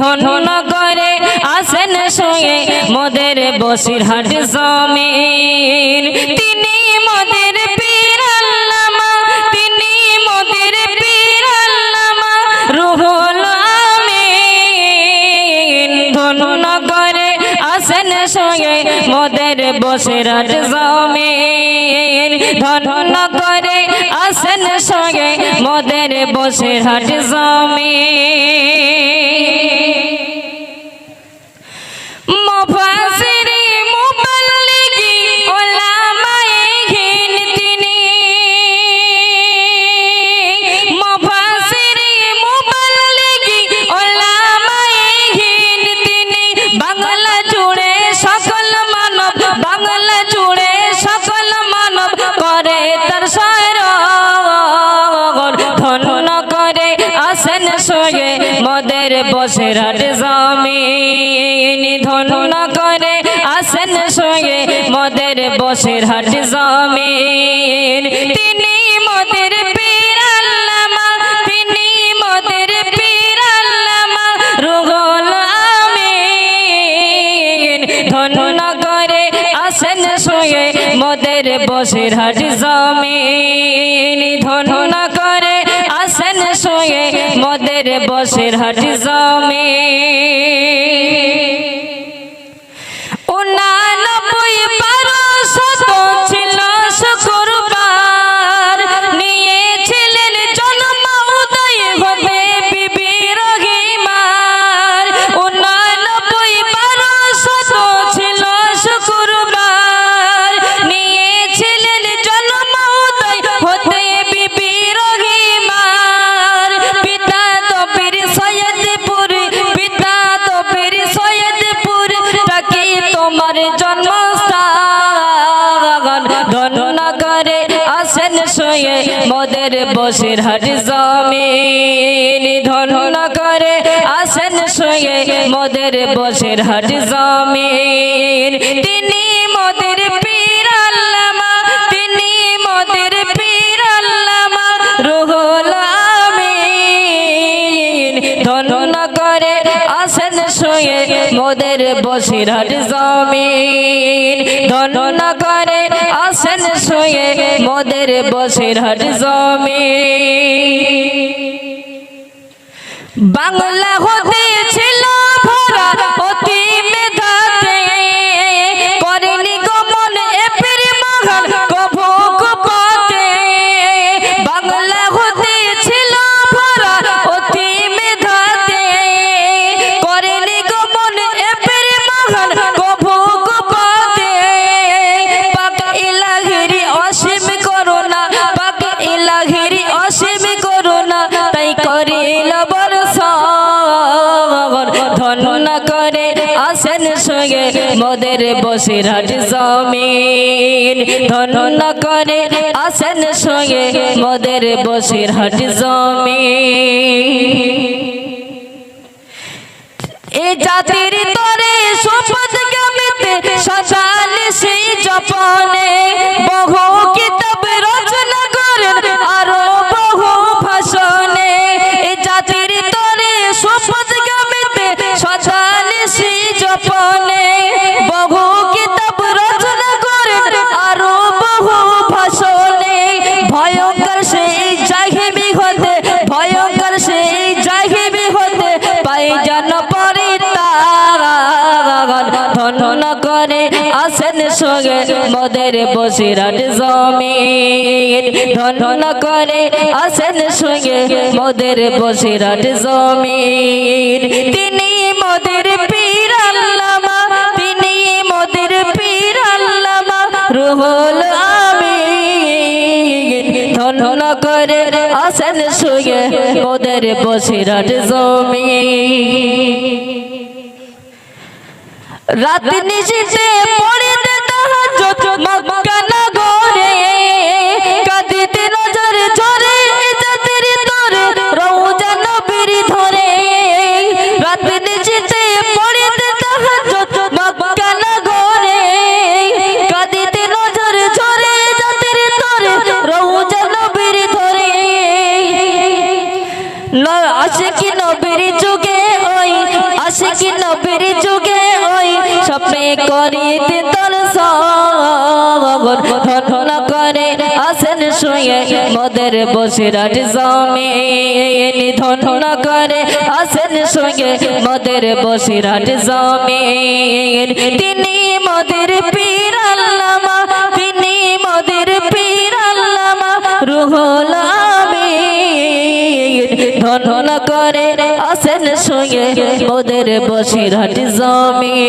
ধন করে আসেন শুয়ে মোদের বসির হাট জমিন। তিনি মোদের পীর আল্লামা, তিনি মোদের পীর আল্লামা, রুহুল আমিন। ধন করে আসেন শুয়ে মোদের বসির হাট জমিন। ধন করে আসেন সঙ্গে মদের বসে হাট জমিন সয়ে মদের বসের হাট জমিন ধন্য করে আসেন সয়ে মদের বসের হাট জমিন। তিনি মদের মদের পীর আল্লামা, রুহুল আমিন। ধন্য করে আসেন শোয়ে মদের বসের হাট জমিন ধন্য করে আসেন শুয়ে মোদের বসের হাট জমিন। ধন্য আসেন শুয়ে মোদের বসের হাট জমিন। তিনি মোদের পীর তিনি মোদের পীর আল্লামা রুহুল আমিন। ধন্য আসেন শুয়ে মোদের বসির হাট জমিন। ধন্য করে মোদের বসের হাট জমে। বাংলা হতে আসেন সঙ্গে মোদের বসির হাট জমিন। ধন্য করে আসেন সঙ্গে মোদের বসির হাট জমিন। এ জাতির তরে সম্পদ গামিতে সজাল পাই জন পরিতাগন ধন্য করে আসেন সঙ্গে মোদের বসিরাট জমিন। ধন্য করে আসেন সঙ্গে মোদের বসিরাট জমিন। তিনি মোদের পীর আল্লামা, তিনি মোদের পীর আল্লামা, রুহুল ধন্য করে আসেন শুয়ে ওদের বসিরাট জমি। রাত নিশিতে পড়িতে তাহাজ্জুদ মক্কা নগরে স্বপ্নে করিতে তোর সবর ধন্য করে আসেন শুয়ে মোদের বসিরাট জমিন ধন্য করে আসেন শুয়ে মোদের বসিরাট জমিন তিনি মোদের পীর আল্লামা, তিনি মোদের পীর আল্লামা, রুহুল ধন্য করে আসেন সঙ্গে মোদের বসিরহাট জমি।